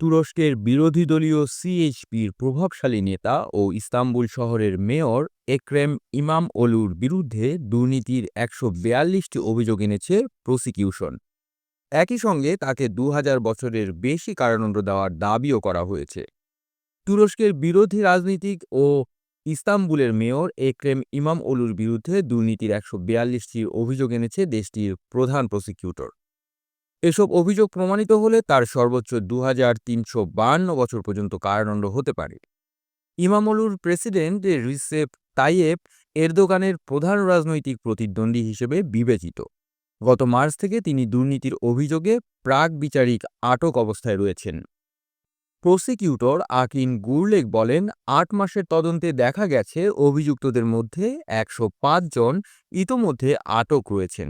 তুরস্কের বিরোধী দলীয় সিএইচপির প্রভাবশালী নেতা ও ইস্তাম্বুল শহরের মেয়র একরেম ইমাম অলুর বিরুদ্ধে দুর্নীতির একশো অভিযোগ এনেছে প্রসিকিউশন। একই সঙ্গে তাকে দু হাজার বছরের বেশি কারাদণ্ড দেওয়ার দাবিও করা হয়েছে। তুরস্কের বিরোধী রাজনীতিক ও ইস্তাম্বুলের মেয়র একরেম ইমাম অলুর বিরুদ্ধে দুর্নীতির একশো বিয়াল্লিশটি অভিযোগ এনেছে দেশটির প্রধান প্রসিকিউটর। এসব অভিযোগ প্রমাণিত হলে তার সর্বোচ্চ দু হাজার তিনশো বায়ান্ন বছর পর্যন্ত কারাদণ্ড হতে পারে। ইমামলুর প্রেসিডেন্ট রিসেপ তাইয়েব এরদোগানের প্রধান রাজনৈতিক প্রতিদ্বন্দ্বী হিসেবে বিবেচিত। গত মার্চ থেকে তিনি দুর্নীতির অভিযোগে প্রাক বিচারিক আটক অবস্থায় রয়েছেন। প্রসিকিউটর আকিন গুরলেক বলেন, আট মাসের তদন্তে দেখা গেছে অভিযুক্তদের মধ্যে একশো পাঁচ জন ইতোমধ্যে আটক রয়েছেন।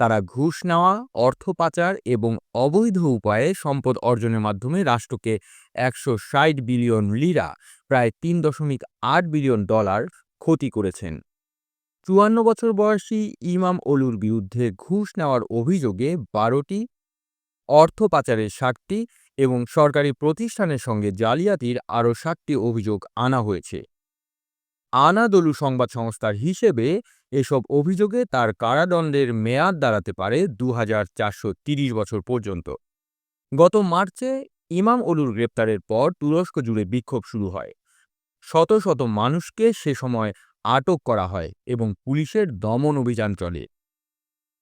তারা ঘুষ নেওয়া, অর্থ পাচার এবং অবৈধ উপায়ে সম্পদ অর্জনের মাধ্যমে রাষ্ট্রকে একশো ষাট বিলিয়ন লিরা, প্রায় তিন দশমিক আট বিলিয়ন ডলার, ক্ষতি করেছেন। চুয়ান্ন বছর বয়সী ইমাম অলুর বিরুদ্ধে ঘুষ নেওয়ার অভিযোগে বারোটি, অর্থ পাচারের ষাটটি এবং সরকারি প্রতিষ্ঠানের সঙ্গে জালিয়াতির আরও সাতটি অভিযোগ আনা হয়েছে। আনাদলু সংবাদ সংস্থার হিসেবে এসব অভিযোগে তার কারাদণ্ডের মেয়াদ দাঁড়াতে পারে দু বছর পর্যন্ত। গত মার্চে ইমাম অলুর গ্রেপ্তারের পর তুরস্ক জুড়ে বিক্ষোভ শুরু হয়। শত শত মানুষকে সে সময় আটক করা হয় এবং পুলিশের দমন অভিযান চলে।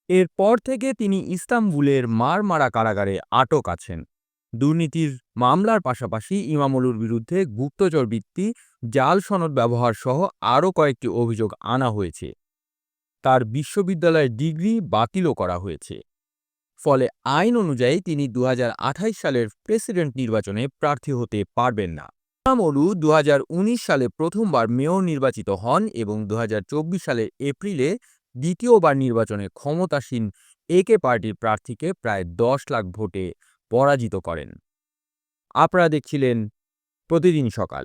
এরপর থেকে তিনি ইস্তাম্বুলের মারমারা কারাগারে আটক আছেন। দুর্নীতির মামলার পাশাপাশি ইমামলুর বিরুদ্ধে গুপ্তচর বৃত্তি জাল সনদ ব্যবহার সহ আরও কয়েকটি অভিযোগ আনা হয়েছে। তার বিশ্ববিদ্যালয়ের ডিগ্রি বাতিলও করা হয়েছে। ফলে আইন অনুযায়ী তিনি দু সালের প্রেসিডেন্ট নির্বাচনে প্রার্থী হতে পারবেন না। ইমামলু দু হাজার উনিশ সালে প্রথমবার মেয়র নির্বাচিত হন এবং দু হাজার চব্বিশ সালের এপ্রিলে দ্বিতীয়বার নির্বাচনে ক্ষমতাসীন একে পার্টির প্রার্থীকে প্রায় দশ লাখ ভোটে পরাজিত করেন। আপনারা দেখছিলেন প্রতিদিন সকাল।